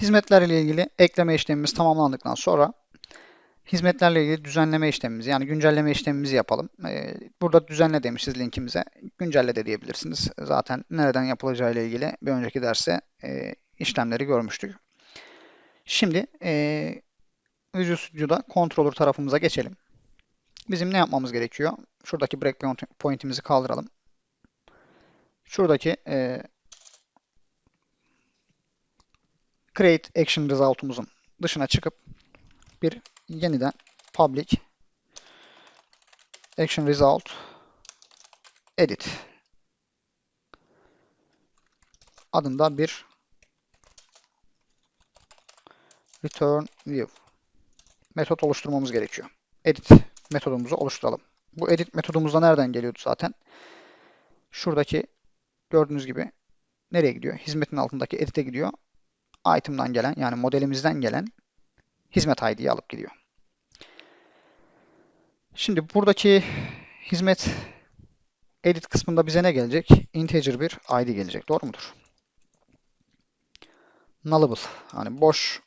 Hizmetlerle ilgili ekleme işlemimiz tamamlandıktan sonra hizmetlerle ilgili düzenleme işlemimizi yani güncelleme işlemimizi yapalım. Ee, burada düzenle demişiz linkimize. Güncelle de diyebilirsiniz. Zaten nereden yapılacağı ile ilgili bir önceki derste e, işlemleri görmüştük. Şimdi e, Visual Studio'da controller tarafımıza geçelim. Bizim ne yapmamız gerekiyor? Şuradaki breakpoint'imizi kaldıralım. Şuradaki e, create action result'umuzun dışına çıkıp bir yeniden public action result edit adında bir return view metot oluşturmamız gerekiyor. Edit metodumuzu oluşturalım. Bu edit metodumuz da nereden geliyordu zaten? Şuradaki gördüğünüz gibi nereye gidiyor? Hizmetin altındaki edit'e gidiyor. Item'dan gelen yani modelimizden gelen hizmet ID'yi alıp gidiyor. Şimdi buradaki hizmet edit kısmında bize ne gelecek? Integer bir ID gelecek. Doğru mudur? Nullable. Hani boş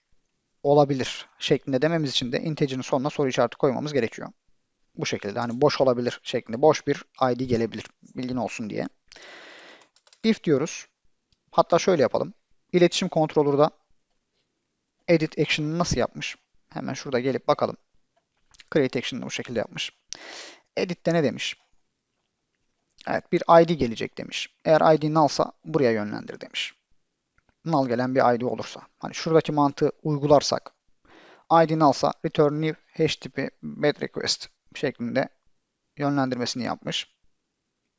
olabilir şeklinde dememiz için de integer'ın sonuna soru işareti koymamız gerekiyor. Bu şekilde hani boş olabilir şeklinde boş bir ID gelebilir bilgin olsun diye. If diyoruz. Hatta şöyle yapalım. İletişim controller'da edit action'ını nasıl yapmış? Hemen şurada gelip bakalım. Create action'ını bu şekilde yapmış. Edit'te ne demiş? Evet bir ID gelecek demiş. Eğer ID nullsa buraya yönlendir demiş. Null gelen bir ID olursa. Hani şuradaki mantığı uygularsak ID nullsa return new hash tipi bed request şeklinde yönlendirmesini yapmış.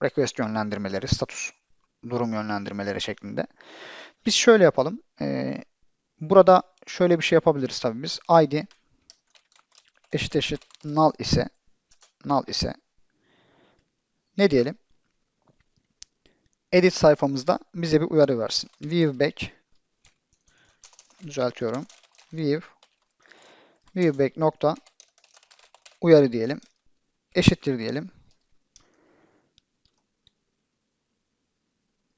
Request yönlendirmeleri, status durum yönlendirmeleri şeklinde. Biz şöyle yapalım. Ee, burada şöyle bir şey yapabiliriz tabii biz. ID eşit eşit null ise null ise ne diyelim? Edit sayfamızda bize bir uyarı versin. View back düzeltiyorum. View view back nokta uyarı diyelim. Eşittir diyelim.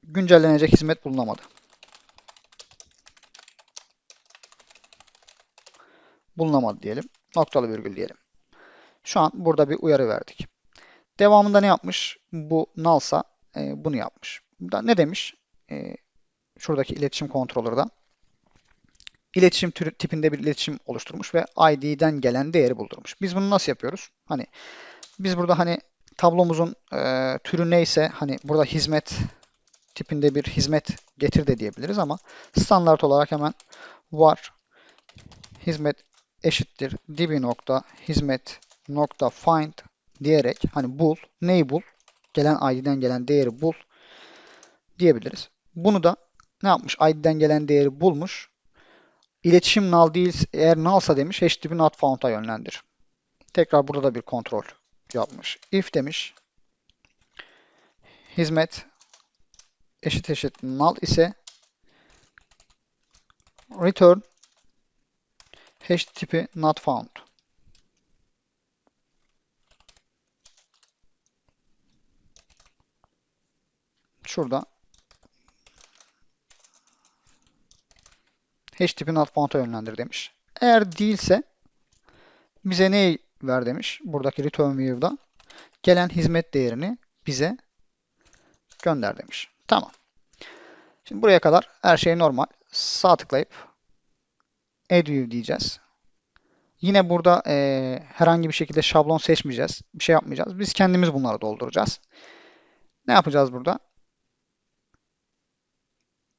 Güncellenecek hizmet bulunamadı. Bulunamadı diyelim. Noktalı virgül diyelim. Şu an burada bir uyarı verdik. Devamında ne yapmış? Bu nalsa e, bunu yapmış. Da ne demiş? E, şuradaki iletişim kontrolörde iletişim türü, tipinde bir iletişim oluşturmuş ve ID'den gelen değeri buldurmuş. Biz bunu nasıl yapıyoruz? Hani biz burada hani tablomuzun e, türü neyse hani burada hizmet tipinde bir hizmet getir de diyebiliriz ama standart olarak hemen var hizmet eşittir dibi nokta hizmet nokta find diyerek hani bul neyi bul gelen ID'den gelen değeri bul diyebiliriz. Bunu da ne yapmış? ID'den gelen değeri bulmuş. İletişim null değil eğer nullsa demiş HTTP not found'a yönlendir. Tekrar burada da bir kontrol yapmış. If demiş hizmet eşit eşit null ise return hash tipi not found. Şurada hash tipi not found'a yönlendir demiş. Eğer değilse bize ne ver demiş. Buradaki return view'da gelen hizmet değerini bize gönder demiş. Tamam. Şimdi buraya kadar her şey normal. Sağ tıklayıp Add View diyeceğiz. Yine burada e, herhangi bir şekilde şablon seçmeyeceğiz. Bir şey yapmayacağız. Biz kendimiz bunları dolduracağız. Ne yapacağız burada?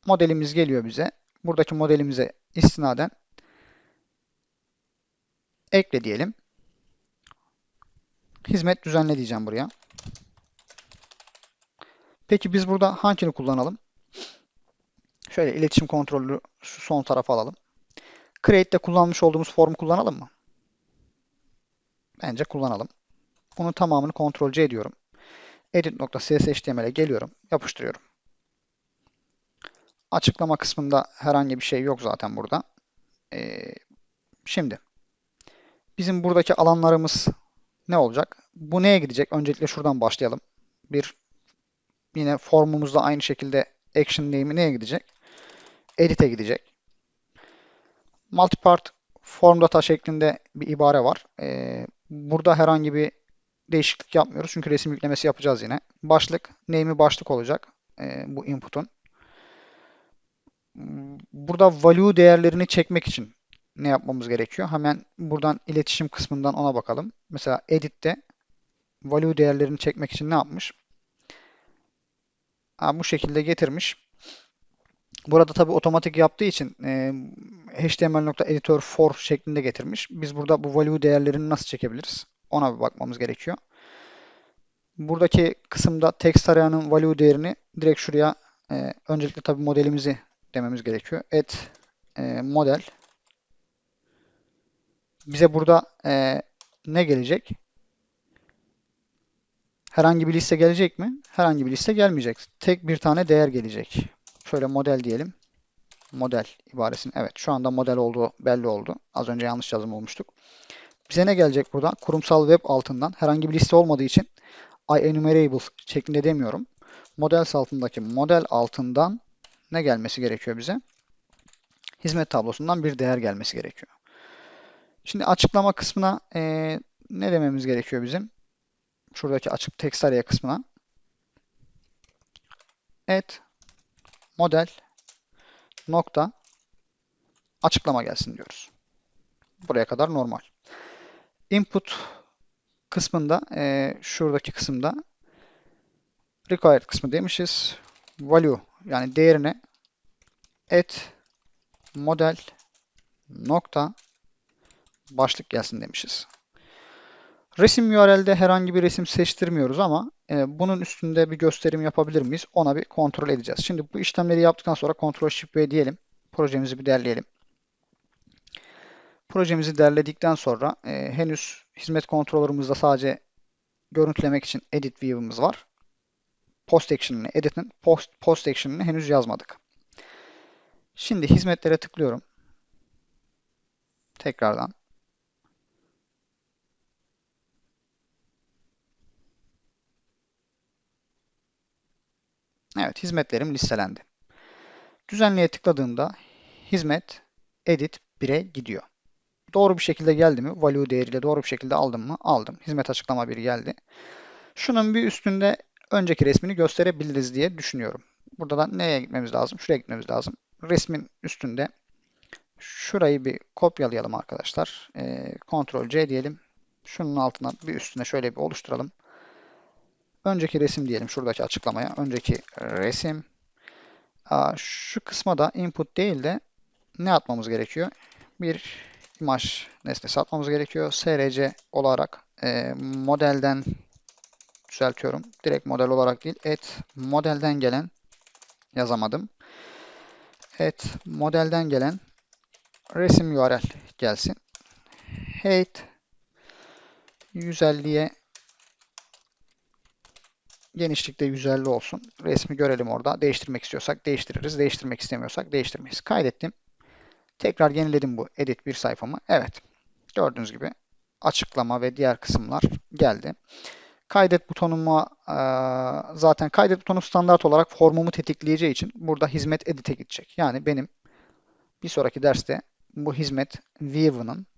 Modelimiz geliyor bize. Buradaki modelimize istinaden ekle diyelim. Hizmet düzenle diyeceğim buraya. Peki biz burada hangini kullanalım? Şöyle iletişim kontrolü şu son tarafa alalım. Create'de kullanmış olduğumuz formu kullanalım mı? Bence kullanalım. Bunun tamamını Ctrl C ediyorum. Edit.cshtml'e geliyorum. Yapıştırıyorum. Açıklama kısmında herhangi bir şey yok zaten burada. Ee, şimdi bizim buradaki alanlarımız ne olacak? Bu neye gidecek? Öncelikle şuradan başlayalım. Bir yine formumuzda aynı şekilde action name'i neye gidecek? Edit'e gidecek. Multipart form data şeklinde bir ibare var. Ee, burada herhangi bir değişiklik yapmıyoruz. Çünkü resim yüklemesi yapacağız yine. Başlık, name'i başlık olacak e, bu input'un. Burada value değerlerini çekmek için ne yapmamız gerekiyor? Hemen buradan iletişim kısmından ona bakalım. Mesela edit'te value değerlerini çekmek için ne yapmış? Ha, bu şekilde getirmiş. Burada tabi otomatik yaptığı için e, html.editor for şeklinde getirmiş. Biz burada bu value değerlerini nasıl çekebiliriz? Ona bir bakmamız gerekiyor. Buradaki kısımda text arayanın value değerini direkt şuraya e, öncelikle tabi modelimizi dememiz gerekiyor. Add e, model bize burada e, ne gelecek? Herhangi bir liste gelecek mi? Herhangi bir liste gelmeyecek. Tek bir tane değer gelecek. Şöyle model diyelim. Model ibaresini. Evet şu anda model olduğu belli oldu. Az önce yanlış yazım olmuştuk. Bize ne gelecek burada? Kurumsal web altından herhangi bir liste olmadığı için IEnumerable şeklinde demiyorum. Model altındaki model altından ne gelmesi gerekiyor bize? Hizmet tablosundan bir değer gelmesi gerekiyor. Şimdi açıklama kısmına e, ne dememiz gerekiyor bizim? Şuradaki açık text araya kısmına. Et model nokta açıklama gelsin diyoruz. Buraya kadar normal. Input kısmında e, şuradaki kısımda required kısmı demişiz. Value yani değerine et model nokta başlık gelsin demişiz. Resim URL'de herhangi bir resim seçtirmiyoruz ama e, bunun üstünde bir gösterim yapabilir miyiz? Ona bir kontrol edeceğiz. Şimdi bu işlemleri yaptıktan sonra Ctrl Shift V diyelim. Projemizi bir derleyelim. Projemizi derledikten sonra e, henüz hizmet kontrolörümüzde sadece görüntülemek için edit view'ımız var. Post action'ını, edit'in post, post action'ını henüz yazmadık. Şimdi hizmetlere tıklıyorum. Tekrardan. Evet, hizmetlerim listelendi. Düzenleye tıkladığımda hizmet edit 1'e gidiyor. Doğru bir şekilde geldi mi? Value değeriyle doğru bir şekilde aldım mı? Aldım. Hizmet açıklama 1 geldi. Şunun bir üstünde önceki resmini gösterebiliriz diye düşünüyorum. Burada da neye gitmemiz lazım? Şuraya gitmemiz lazım. Resmin üstünde şurayı bir kopyalayalım arkadaşlar. E, Ctrl C diyelim. Şunun altına bir üstüne şöyle bir oluşturalım. Önceki resim diyelim şuradaki açıklamaya. Önceki resim. Şu kısma da input değil de ne atmamız gerekiyor? Bir imaj nesnesi atmamız gerekiyor. src olarak e, modelden düzeltiyorum. Direkt model olarak değil. Et modelden gelen yazamadım. Et modelden gelen resim URL gelsin. Height 150'ye genişlikte 150 olsun. Resmi görelim orada. Değiştirmek istiyorsak değiştiririz. Değiştirmek istemiyorsak değiştirmeyiz. Kaydettim. Tekrar yeniledim bu edit bir sayfamı. Evet. Gördüğünüz gibi açıklama ve diğer kısımlar geldi. Kaydet butonuma zaten kaydet butonu standart olarak formumu tetikleyeceği için burada hizmet edit'e gidecek. Yani benim bir sonraki derste bu hizmet view'ının e,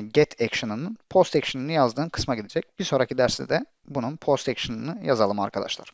get action'ının post action'ını yazdığım kısma gidecek. Bir sonraki derste de bunun post action'ını yazalım arkadaşlar.